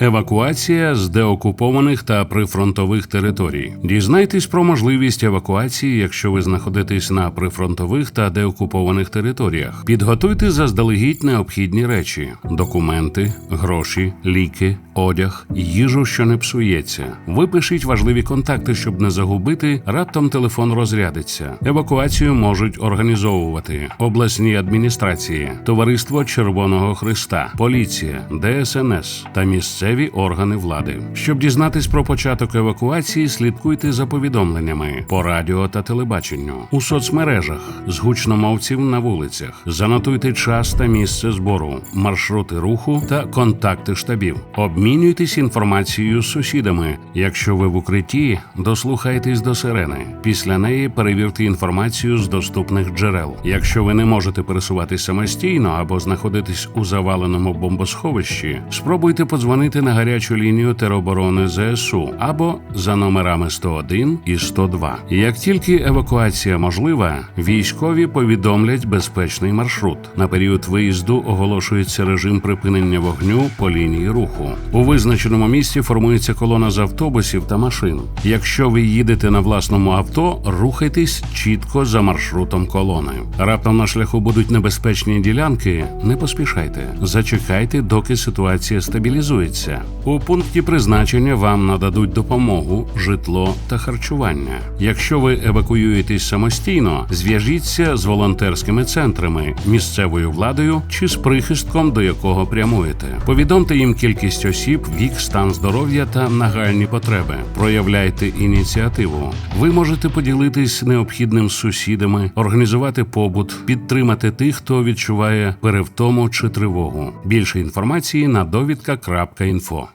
Евакуація з деокупованих та прифронтових територій. Дізнайтесь про можливість евакуації, якщо ви знаходитесь на прифронтових та деокупованих територіях. Підготуйте заздалегідь необхідні речі: документи, гроші, ліки, одяг, їжу, що не псується. Випишіть важливі контакти, щоб не загубити. Раптом телефон розрядиться. Евакуацію можуть організовувати обласні адміністрації, Товариство Червоного Христа, поліція, ДСНС та місцеві органи влади. Щоб дізнатись про початок евакуації, слідкуйте за повідомленнями по радіо та телебаченню у соцмережах з гучномовців на вулицях. Занотуйте час та місце збору, маршрути руху та контакти штабів. Обмінюйтесь інформацією з сусідами. Якщо ви в укритті, дослухайтесь до сирени. Після неї перевірте інформацію з доступних джерел. Якщо ви не можете пересуватись самостійно або знаходитесь у заваленому бомбосховищі, спробуйте подзвонити на гарячу лінію тероборони ЗСУ або за номерами 101 і 102. Як тільки евакуація можлива, військові повідомлять безпечний маршрут. На період виїзду оголошується режим припинення вогню по лінії руху. У визначеному місці формується колона з автобусів та машин. Якщо ви їдете на власному авто, рухайтесь чітко за маршрутом колони. Раптом на шляху будуть небезпечні ділянки. Не поспішайте, зачекайте, доки ситуація стабілізується. У пункті призначення вам нададуть допомогу, житло та харчування. Якщо ви евакуюєтесь самостійно, зв'яжіться з волонтерськими центрами, місцевою владою чи з прихистком, до якого прямуєте. Повідомте їм кількість осіб, вік, стан здоров'я та нагальні потреби. Проявляйте ініціативу. Ви можете поділитись необхідним з сусідами, організувати побут, підтримати тих, хто відчуває перевтому чи тривогу. Більше інформації на довідка.інфо.